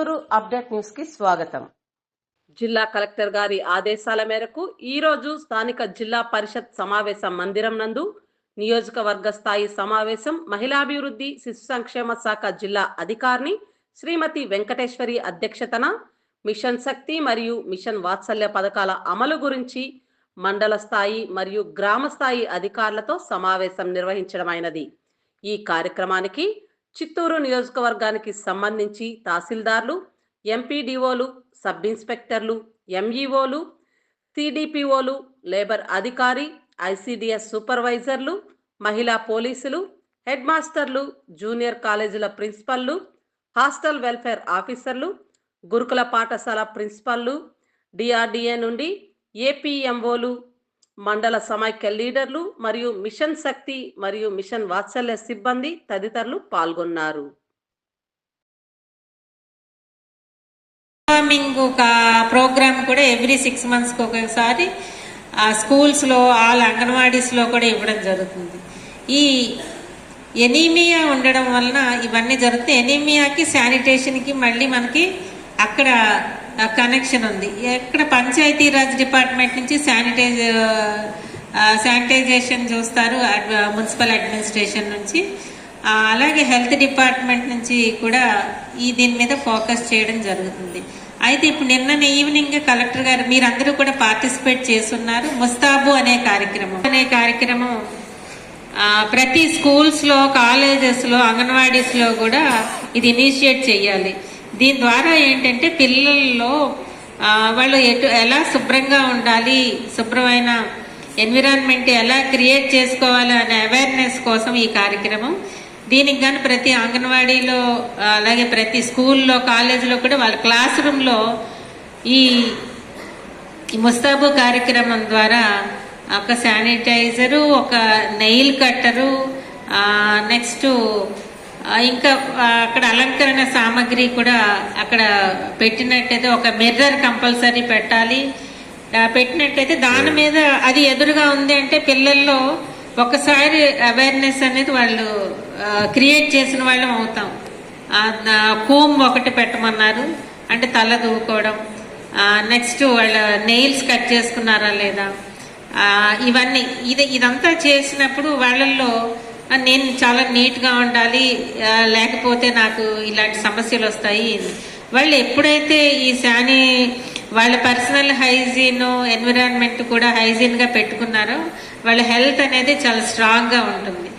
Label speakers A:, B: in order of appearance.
A: Chittoor update న్యూస్కి స్వాగతం. జిల్లా కలెక్టర్ గారి ఆదేశాల మేరకు ఈ రోజు స్థానిక జిల్లా పరిషత్ సమావేశ మందిరం నందు నియోజకవర్గ స్థాయి సమావేశం మహిళాభివృద్ధి శిశు సంక్షేమ శాఖ జిల్లా అధికారిని శ్రీమతి వెంకటేశ్వరి అధ్యక్షతన మిషన్ శక్తి మరియు మిషన్ వాత్సల్య పథకాల అమలు గురించి మండల స్థాయి మరియు గ్రామ స్థాయి అధికారులతో సమావేశం నిర్వహించడమైనది. ఈ కార్యక్రమానికి చిత్తూరు నియోజకవర్గానికి సంబంధించి తహసీల్దార్లు ఎంపీడీఓలు సబ్ ఇన్స్పెక్టర్లు ఎంఈఓలు సిడిపిఓలు లేబర్ అధికారి ఐసిడిఎస్ సూపర్వైజర్లు మహిళా పోలీసులు హెడ్ మాస్టర్లు జూనియర్ కాలేజీల ప్రిన్సిపల్లు హాస్టల్ వెల్ఫేర్ ఆఫీసర్లు గురుకుల పాఠశాల ప్రిన్సిపల్లు డిఆర్డిఏ నుండి ఏపీఎంఓలు మండల సమైక్య లీడర్లు మరియు మిషన్ శక్తి మరియు మిషన్ వాత్సల్య సిబ్బంది తదితరులు పాల్గొన్నారు.
B: ప్రోగ్రామింగ్ ఒక ప్రోగ్రామ్ కూడా ఎవ్రీ సిక్స్ మంత్స్కి ఒకసారి ఆ స్కూల్స్లో ఆల్ అంగన్వాడీస్లో కూడా ఇవ్వడం జరుగుతుంది. ఈ ఎనీమియా ఉండడం వలన ఇవన్నీ జరుగుతాయి. ఎనీమియాకి శానిటేషన్కి మళ్ళీ మనకి అక్కడ కనెక్షన్ ఉంది. ఎక్కడ పంచాయతీరాజ్ డిపార్ట్మెంట్ నుంచి శానిటైజ్ శానిటైజేషన్ చూస్తారు మున్సిపల్ అడ్మినిస్ట్రేషన్ నుంచి. అలాగే హెల్త్ డిపార్ట్మెంట్ నుంచి కూడా ఈ దీని మీద ఫోకస్ చేయడం జరుగుతుంది. అయితే ఇప్పుడు నిన్న ఈవినింగ్ కలెక్టర్ గారు మీరందరూ కూడా పార్టిసిపేట్ చేస్తున్నారు ముస్తాబు అనే కార్యక్రమం. అనే కార్యక్రమం ప్రతి స్కూల్స్లో కాలేజెస్లో అంగన్వాడీస్లో కూడా ఇది ఇనిషియేట్ చేయాలి. దీని ద్వారా ఏంటంటే పిల్లల్లో వాళ్ళు ఎటు ఎలా శుభ్రంగా ఉండాలి శుభ్రమైన ఎన్విరాన్మెంట్ ఎలా క్రియేట్ చేసుకోవాలి అనే అవేర్నెస్ కోసం ఈ కార్యక్రమం. దీనికి కానీ ప్రతి అంగన్వాడీలో అలాగే ప్రతి స్కూల్లో కాలేజీలో కూడా వాళ్ళ క్లాస్ రూమ్లో ఈ ముస్తాబు కార్యక్రమం ద్వారా ఒక శానిటైజరు ఒక నెయిల్ కట్టరు నెక్స్ట్ ఇంకా అక్కడ అలంకరణ సామాగ్రి కూడా అక్కడ పెట్టినట్టయితే ఒక మిర్రర్ కంపల్సరీ పెట్టాలి. పెట్టినట్టయితే దాని మీద అది ఎదురుగా ఉంది అంటే పిల్లల్లో ఒకసారి అవేర్నెస్ అనేది వాళ్ళు క్రియేట్ చేసిన వాళ్ళం అవుతాం. కోమ్ ఒకటి పెట్టమన్నారు. అంటే తల దూకోవడం నెక్స్ట్ వాళ్ళ నెయిల్స్ కట్ చేసుకున్నారా లేదా? ఇవన్నీ. ఇది ఇదంతా చేసినప్పుడు వాళ్ళల్లో నేను చాలా నీట్గా ఉండాలి లేకపోతే నాకు ఇలాంటి సమస్యలు వస్తాయి. వాళ్ళు ఎప్పుడైతే ఈ శాని వాళ్ళ పర్సనల్ హైజీన్ ఎన్విరాన్మెంట్ కూడా హైజీన్గా పెట్టుకున్నారో వాళ్ళ హెల్త్ అనేది చాలా స్ట్రాంగ్గా ఉంటుంది.